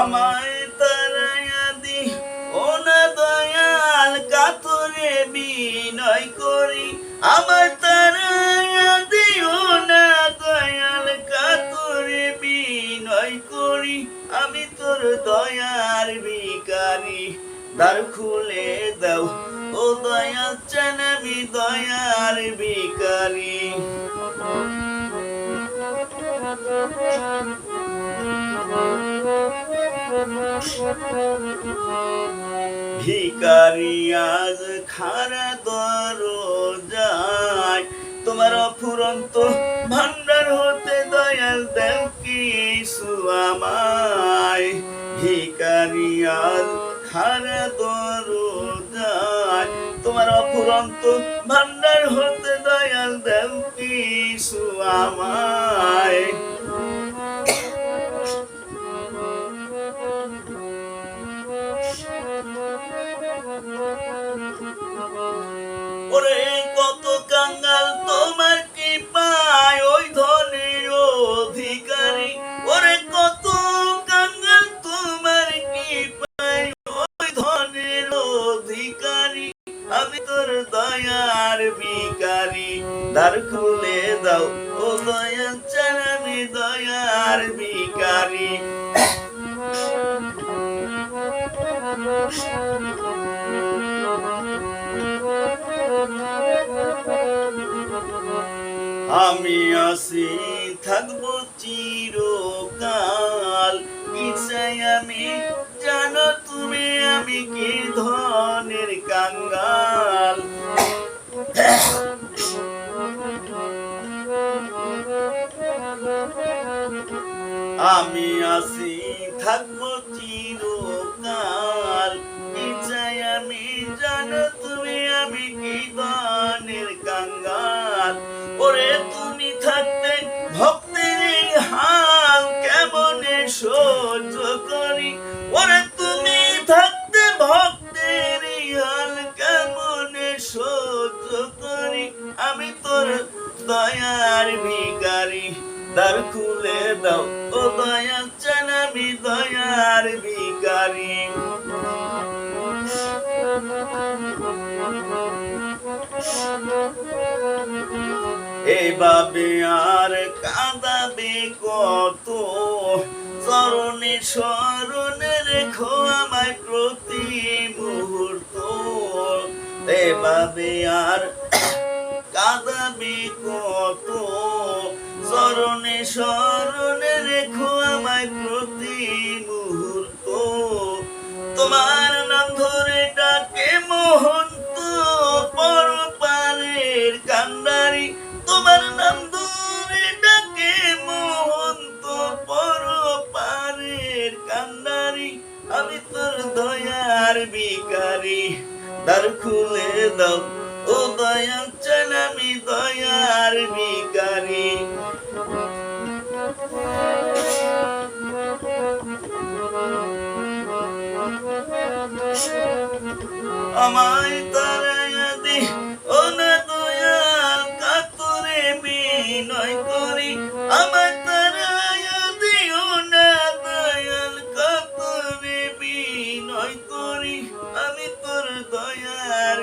আমায় তারাইয়া দি ও না দয়াল কাতরে বিনয় করি। আমার তোর দয়ার ভিকারি দ্বার খুলে দাও। ও দয়াল চান আমি দয়ার ভিকারি ভিকারি আজ খারা দরজায় তোমার অফুরন্ত ভান্ডার হতে দয়াল দেও তোমার অফুরন্ত ভান্ডার হতে দয়াল দেও কিছু আমায়। ওরে কত কাঙ্গাল দ্বার খুলে দাও, ও দয়া চান আমি দয়ার ভিকারি আমি আসি থাকব চিরকাল। কি চাই আমি, জানো তুমি আমি কি ধনের কাঙ্গাল? আমি আসি থাকব চিরকাল। চাই আমি জানো তুমি আমি কি ধনের কাঙ্গাল। ওরে তুমি থাকতে ভক্তের হাল, কেমনে সহ্য করি? ওরে তুমি থাকতে ভক্তের হাল, কেমনে সহ্য করি? আমি তোর দয়ার ভিকারি দ্বার খুলে দাও। ও দয়া আমি দয়ার ভিকারি এভাবে আর কাঁদাবে কত? চরণে স্মরণে রেখো আমায় প্রতি মুহূর্ত। এভাবে আর কাঁদাবে কত? চরণে স্মরণে রেখো আমায় প্রতি মুহূর্ত। তোমার নাম ধরে ডাকে মোহন্ত পরপারের কান্ডারি। তোমার নাম ধরে ডাকে মোহন্ত পরপারের কান্ডারি। আমি তোর দয়ার ভিকারি দ্বার খুলে দাও। ও দয়া চান আমি দয়ার ভিকারি আমায় তারায়া দি, ও না দয়াল, কাতরে বিনয় আমায় তারায়া দিও না দয়াল, কাতরে বিনয় করি। আমি তোর দয়ার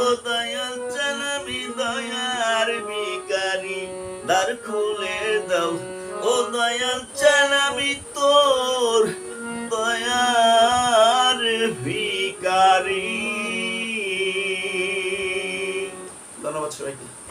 ও দয়াল দ্বার খুলে দাও। ও দয়াল চালাবি তোর দয়ার ভিকারি ধন্যবাদ সবাইকে।